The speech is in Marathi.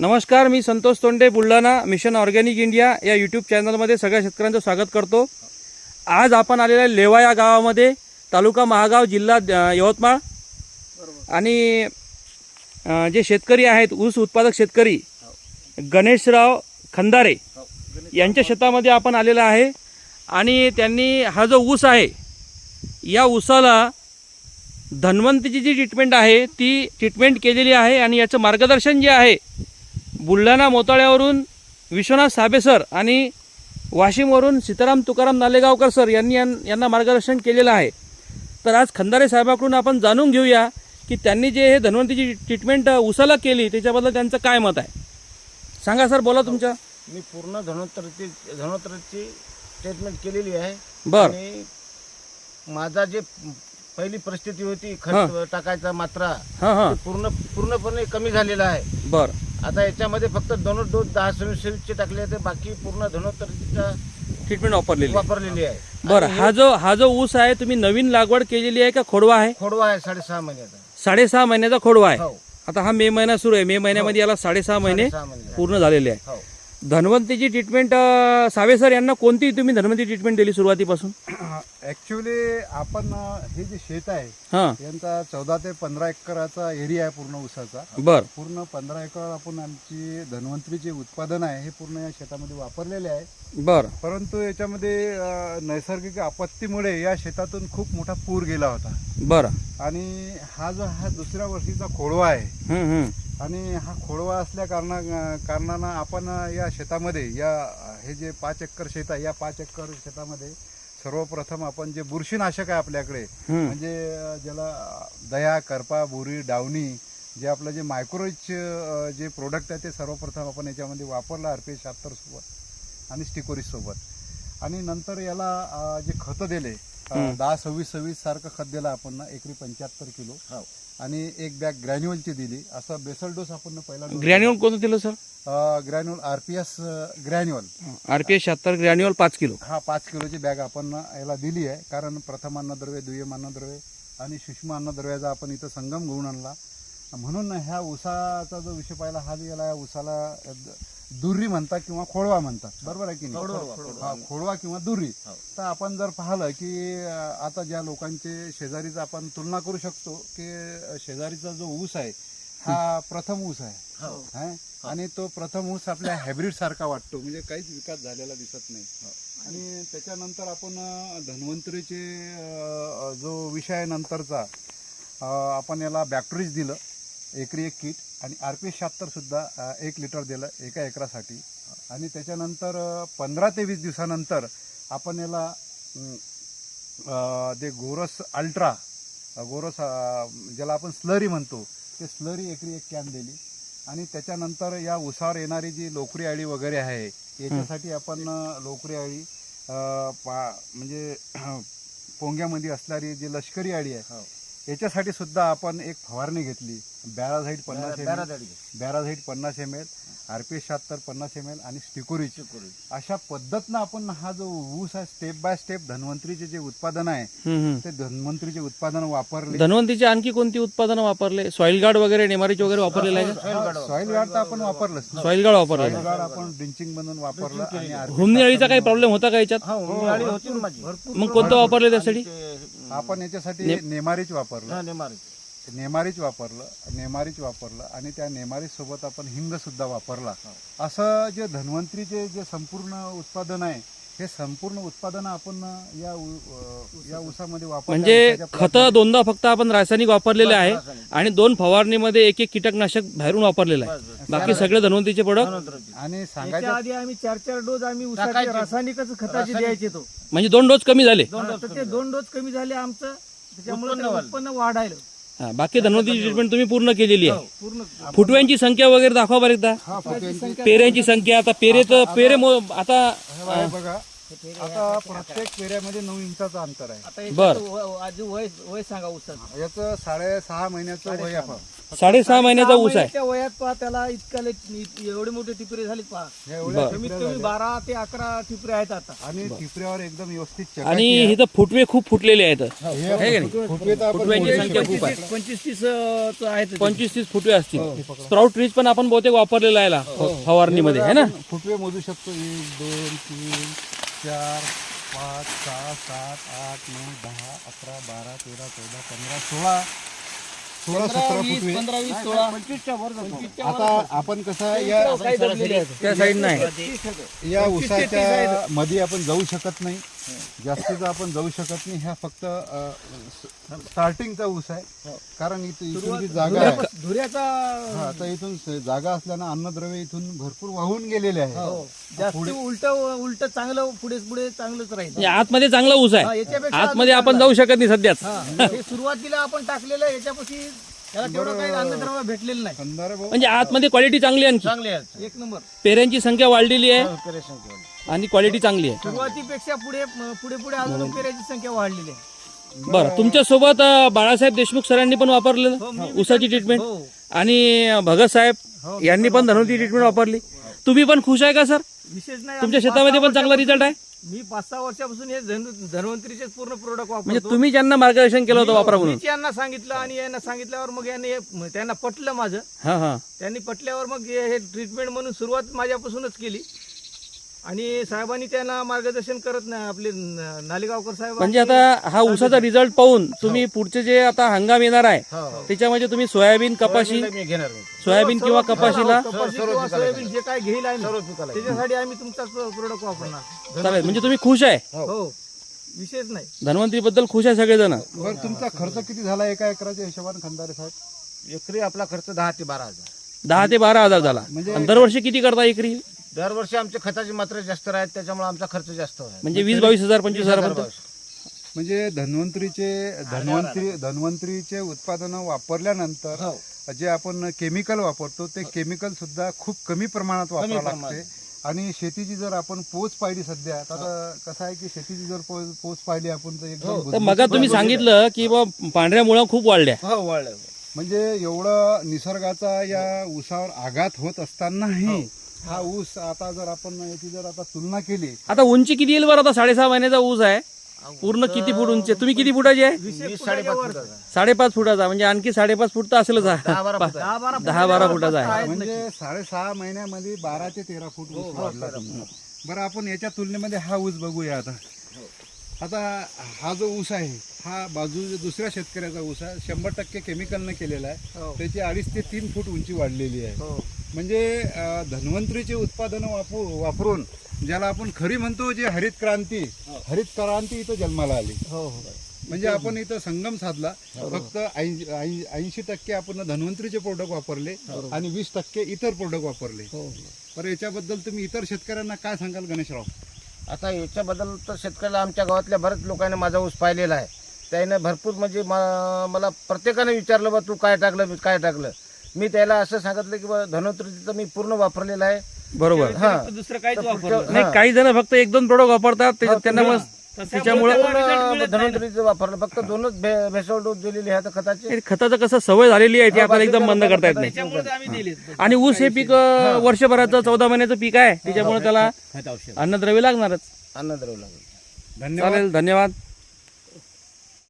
नमस्कार मी Santosh Tonde Buldhana mission organic India या यूट्यूब चॅनलमध्ये सगळ्या शेतकऱ्यांचं स्वागत करतो. आज आपण आलेल्या लेवा या गावामध्ये तालुका महागाव जिल्हा यवतमाळ. आणि जे शेतकरी आहेत ऊस उत्पादक शेतकरी गणेशराव खंदारे यांच्या शेतामध्ये आपण आलेला आहे. आणि त्यांनी हा जो ऊस आहे या ऊसाला धन्वंतीची जी ट्रीटमेंट आहे ती ट्रीटमेंट केलेली आहे आणि याचं मार्गदर्शन जे आहे बुलढाणा मोताळ्यावरून विश्वनाथ साबे सर आणि वाशिमवरून सीताराम तुकाराम नालेगावकर सर यांनी यांना मार्गदर्शन केलेलं आहे. तर आज खंदारे साहेबाकडून आपण जाणून घेऊया की त्यांनी जे हे धन्वंतीची ट्रीटमेंट उसाला केली त्याच्याबद्दल त्यांचं काय मत आहे? सांगा सर बोला तुमच्या. मी पूर्ण धनोत्तरची धनोत्तरची ट्रीटमेंट केलेली आहे. बर. आणि माझा जे पहिली परिस्थिती होती खत टाकायचा मात्रा हां हां. ते पूर्ण पूर्णपणे कमी झालेला आहे. बर. आता याच्यामध्ये फक्त दोन डोस दहा चे टाकले ते बाकी पूर्ण धनोत्तरच्या ट्रीटमेंट वापरलेली आहे. वापरलेली आहे. बरं हा जो हा जो ऊस आहे तुम्ही नवीन लागवड केलेली आहे का? खोडवा आहे? खोडवा आहे साडेसहा महिन्याचा साडेसहा महिन्याचा खोडवा आहे. हो. आता हा मे महिना सुरू आहे. मे महिन्यामध्ये याला साडेसहा महिने सहा महिने. पूर्ण झालेले आहे. हो. धन्वंतीची ट्रीटमेंट सावे सर यांना कोणती तुम्ही धन्वंती ट्रीटमेंट दिली सुरुवातीपासून? ऍक्च्युली आपण हे जे शेत आहे हां. यांचा चौदा ते पंधरा एकराचा एरिया आहे पूर्ण ऊसाचा. बर. पूर्ण पंधरा एकर आपण आमची धन्वंतरी जे उत्पादन आहे हे पूर्ण या शेतामध्ये वापरलेले आहे. बर. परंतु याच्यामध्ये नैसर्गिक आपत्तीमुळे या शेतातून खूप मोठा पूर गेला होता. बर. आणि हा जो हा दुसऱ्या वर्षीचा खोडवा आहे. आणि हा खोडवा असल्या कारणा कारणानं आपण या शेतामध्ये या हे जे पाच एकर शेत आहे या पाच एकर शेतामध्ये सर्वप्रथम आपण जे बुरशीनाशक आहे आपल्याकडे. म्हणजे ज्याला दया करपा बोरी डावणी जे आपलं जे मायक्रोच जे प्रोडक्ट आहे ते सर्वप्रथम आपण याच्यामध्ये वापरलं आर पी शहात्तर सोबत आणि स्टिकोरीस सोबत आणि नंतर याला जे खतं दिले. दहा सव्वीस सव्वीस सारखं खत दिलं आपण ना, एकरी पंच्याहत्तर किलो. हो. आणि एक बॅग ग्रॅन्युअलची दिली. असं बेसल डोस आपण पहिला ग्रॅन्युअल कोणतं दिलं sir? Granule R P S granule. R P S शहात्तर ग्रॅन्युअल पाच किलो. हा पाच किलोची बॅग आपण याला दिली आहे. कारण प्रथम अन्नद्रव्य दुय्यम अन्नद्रव्य आणि सूक्ष्म अन्नद्रव्याचा आपण इथं संगम घेऊन आणला. म्हणून ह्या ऊसाचा जो विषय पाहिला हा याला द- दुर्री म्हणतात किंवा खोडवा म्हणतात. बरोबर आहे की नाही. हा खोडवा. किंवा दुर्री. हो. तर आपण जर पाहिलं की आता ज्या लोकांचे शेजारीचा आपण तुलना करू शकतो की शेजारीचा जो ऊस आहे हा प्रथम ऊस आहे. हो. हाय? आणि तो प्रथम ऊस आपल्या हायब्रिड सारखा वाटतो म्हणजे काहीच विकास झालेला दिसत नाही. आणि त्याच्यानंतर आपण धन्वंतरीचे जो विषय आहे नंतरचा आपण याला बॅक्टरीज दिलं. एकरी एक किट आणि आर पी शहात्तर सुद्धा अं, एक लिटर दिलं एका एकरासाठी. आणि त्याच्यानंतर पंधरा ते वीस दिवसानंतर आपण याला ते गोरस अल्ट्रा गोरस ज्याला आपण स्लरी म्हणतो ते स्लरी एकरी एक कॅन दिली. आणि त्याच्यानंतर या उसावर येणारी जी लोकरी आळी वगैरे आहे याच्यासाठी आपण लोकरी आळी पा म्हणजे पोंग्यामध्ये असणारी जी लष्करी आळी आहे हो. याच्यासाठी सुद्धा आपण एक फवारणी घेतली. बॅराझाईट पन्नास एम एल. बॅराझाईट पन्नास M L R P S शहात्तर पन्नास एम एल आणि स्टिकोरीच. चिकोरी. अशा पद्धतीनं आपण हा जो ऊस आहे स्टेप बाय स्टेप धन्वंतरीचे जे उत्पादन आहे. ते धन्वंतरीचे उत्पादन वापरले. धन्वंतीचे आणखी कोणती उत्पादनं वापरले? सॉइल गार्ड वगैरे नेमारीचे वगैरे वापरलेलं आहे का? सॉइल गार्ड तर आपण वापरलंच ना. सॉइल गार्ड वापरलेलं सॉइल गार्ड आपण ड्रिंचिंग बनवून वापरलं आणि हुमणी अळीचा काही प्रॉब्लेम होता का याच्यात? हा मग कोणतं वापरलं त्यासाठी? आपण याच्यासाठी नेमारीच वापरलं. हा, नेमारी. नेमारीच वापरलं नेमारीच वापरलं आणि त्या नेमारीच सोबत आपण हिंग सुद्धा वापरला असं जे धन्वंतरीचे जे संपूर्ण उत्पादन आहे हे संपूर्ण उत्पादन आपण या या ऊसामध्ये वापर म्हणजे खतं दोनदा फक्त आपण रासायनिक वापरलेले आहे. आणि दोन फवारणीमध्ये एक एक कीटकनाशक बाहेरून वापरलेलं आहे. बाकी सगळे धन्वंतीचे प्रोडक्ट. आणि सांगायचं आधी आम्ही चार चार डोस आम्ही उसाचे. रासायनिकच खताचे. द्यायचे तो म्हणजे दोन डोस कमी झाले दोन डोस कमी ते झाले. दोन डोस कमी झाले आमचं त्याच्यामुळे उत्पन्न ते वाढलं. उत्पन्न वाढायलं हा, बाकी धन्वंतीची ट्रीटमेंट तुम्ही पूर्ण केलेली आहे. पूर्ण फुटव्यांची संख्या वगैरे दाखवा बरं एकदा. हा फुटव्यांची पेऱ्यांची संख्या आता पेरे तर पेरे मो- आता हे बघा आता प्रत्येक पेऱ्यामध्ये नऊ इंचाचं अंतर आहे आता बर. याच्याचं व- आधी वय वय सांगा उसाचं याचं साडे सहा महिन्याचं वय आहे साडेसहा महिन्याचा ऊस आहे महिन्याच्या वयात पहा त्याला इतका एवढे मोठे टिपरे झालेत पहा ह्या एवढ्या बरं. कमीत टिपऱ्या कमी झाल्या. बारा ते अकरा टिपरे आहेत आता आणि टिपऱ्यावर एकदम व्यवस्थित चकाकी आणि आहे. इथं फुटवे खूप फुटलेले आहेत हे? फुटवे तर आपण फुटव्यांची मोजू संख्या शकतो. खूप आहे. पंचवीस तीस आहेत ते. पंचवीस तीस फुटवे असतील स्प्राऊट ट्रीज पण आपण बहुतेक वापरलेला आहे ला- फवारणीमध्ये आहे ना फुटवे मोजू शकतो एक दोन तीन चार पाच सहा सात आठ नऊ दहा अकरा बारा तेरा चौदा पंधरा सोळा. सोळा सतरा पंधरा वीस सोळा. पंचवीसच्या वर जातो. आता आपण कसं या. त्या साईड नाही या उसाच्या मध्ये आपण जाऊ शकत नाही. जास्तीचा आपण जाऊ शकत नाही. ह्या फक्त स्टार्टिंगचा ऊस आहे. कारण इथं इथून जागा आहे. धुऱ्याचा- हा, आता इथून स- जागा असल्यानं अन्नद्रव्य इथून भरपूर वाहून गेलेले आहे. हो. जास्त उलट उलट चांगलं पुढे पुढे चांगलंच राहील. म्हणजे आतमध्ये चांगला ऊस हा, आहे याच्यापेक्षा आतमध्ये आपण जाऊ शकत नाही सध्याच. हा, हे सुरुवातीला आपण टाकलेलं याच्यापाशी त्याला तेवढं काही अन्नद्रव्य भेटलेलं नाही. भाऊ. म्हणजे आतमध्ये क्वालिटी चांगली आहे आणखी. चांगले आहेत एक नंबर. पेऱ्यांची संख्या वाढलेली आहे. ऑपरेशन केलं. आणि क्वालिटी चांगली आहे. सुरुवातीपेक्षा पुढे पुढे पुढे अजून पेऱ्याची संख्या वाढलेली आहे. बरं तुमच्यासोबत बाळासाहेब देशमुख सरांनी पण वापरलेलं ऊसाची ट्रीटमेंट हो. आणि भगत साहेब यांनी पण धनवंती ट्रीटमेंट वापरली. तुम्ही पण खुश आहे का सर? विशेष नाही तुमच्या आम्ही शेतामध्ये पाच पण चांगला रिझल्ट आहे? मी पाच सहा वर्षापासून हे धन- धन्वंतरीचे पूर्ण प्रोडक्ट म्हणजे वापरतो तुम्ही ज्यांना मार्गदर्शन केलं होतं वापरा म्हणून. मीच यांना सांगितलं आणि यांना सांगितल्यावर मग यांनी हे- त्यांना पटलं माझं. हा हा. त्यांनी पटल्यावर मग हे ट्रीटमेंट म्हणून सुरुवात माझ्यापासूनच केली. आणि साहेबांनी त्यांना मार्गदर्शन करत नाही आपले न- नालेगावकर साहेब म्हणजे आता हा ऊसाचा रिझल्ट पाहून तुम्ही पुढचे जे आता हंगाम येणार आहे हो, हो. त्याच्यामध्ये तुम्ही सोयाबीन कपाशी मी घेणार. सोयाबीन किंवा कपाशीला कपाशी किंवा सोयाबीन जे काय घेईल पिकाला त्याच्यासाठी आम्ही तुमचा प्रोडक्ट वापरणार. चालेल म्हणजे तुम्ही खुश आहे? हो. विशेष नाही. धन्वंतरी बद्दल खुश आहे सगळेजण. बरं तुमचा खर्च किती झाला एका एकराच्या हिशोबाने खंदारे साहेब? एकरी आपला खर्च दहा ते बारा हजार. दहा ते बारा हजार झाला. म्हणजे- आणि दरवर्षी किती करता एकरी? दरवर्षी आमचे खताची मात्रा जास्त राहत त्याच्यामुळे आमचा खर्च जास्त आहे म्हणजे वीस बावीस हजार पंचवीस हजारापर्यंत म्हणजे धन्वंतरीचे धन्वंतरी धन्वंतरीचे उत्पादनं वापरल्यानंतर जे आपण केमिकल वापरतो ते केमिकल सुद्धा खूप कमी प्रमाणात वापरावं लागते. आणि शेतीची जर आपण पोच पाहिली सध्या आता कसं आहे की शेतीची जर पोच पाहिली आपण तर एकदम तर मग तुम्ही सांगितलं की बा पांढऱ्या मुळा खूप वाढल्या. हो वाढलं म्हणजे एवढं निसर्गाचा या ऊसावर आघात होत असतानाही हा ऊस आता जर आपण याची जर आता तुलना केली आता उंची किती येईल बरं? आता साडेसहा महिन्याचा ऊस आहे. पूर्ण किती फूट उंची? आहे? तुम्ही किती फुटाची आहे? वीस साडेपाच फुटाचा. साडेपाच फुटाचा म्हणजे आणखी साडेपाच फूट तर असेलच हा. दहा बारा फुट दहा बारा दहा बारा फुटाचा. आहे. म्हणजे साडेसहा महिन्यामध्ये बारा ते तेरा फूट ऊस वाढला तुमचा बरं आपण याच्या तुलनेमध्ये हा ऊस बघूया आता. आता हा जो ऊस आहे हा बाजू दुसऱ्या शेतकऱ्याचा ऊस आहे. शंभर टक्के केमिकलनं केलेला आहे. हो. त्याची अडीच ते तीन फूट उंची वाढलेली आहे. हो. म्हणजे धन्वंतरीचे उत्पादनं वापरू वापरून ज्याला आपण खरी म्हणतो जे हरित क्रांती हरित क्रांती इथं जन्माला आली. हो हो. म्हणजे आपण इथं संगम साधला फक्त ऐंशी टक्के आपण धन्वंतरीचे प्रोडक्ट वापरले आणि वीस टक्के इतर प्रोडक्ट वापरले. तर याच्याबद्दल तुम्ही इतर शेतकऱ्यांना काय सांगाल गणेशराव? आता याच्याबद्दल तर शेतकऱ्याला आमच्या गावातल्या बऱ्याच लोकांनी माझा ऊस पाहिलेला आहे. त्याने भरपूर म्हणजे मला प्रत्येकाने विचारलं बा तू काय टाकलं मी काय टाकलं? मी त्याला असं सांगितलं की बा धनोत्रीचं मी पूर्ण वापरलेलं आहे. बरोबर. हा. दुसरं काहीच तर वापरलं पुढच्या- नाही काही जण फक्त एक दोन प्रोडक्ट वापरतात त्यांना मग त्याच्यामुळे पूर्ण धन्वंतरीचं वापरलं. फक्त दोनच भे- भेसळ डोस दिलेले आहेत खताचे खताचं कसं सवय झालेली आहे ती आपल्याला एकदम बंद करता येत नाही. त्याच्यामुळे आम्ही दिले आणि ऊस हे पीक अं, वर्षभराचं चौदा महिन्याचं पीक आहे त्याच्यामुळे त्याला अन्नद्रव्य लागणारच. अन्नद्रव्य लागेल धन्यवाद. चालेल धन्यवाद.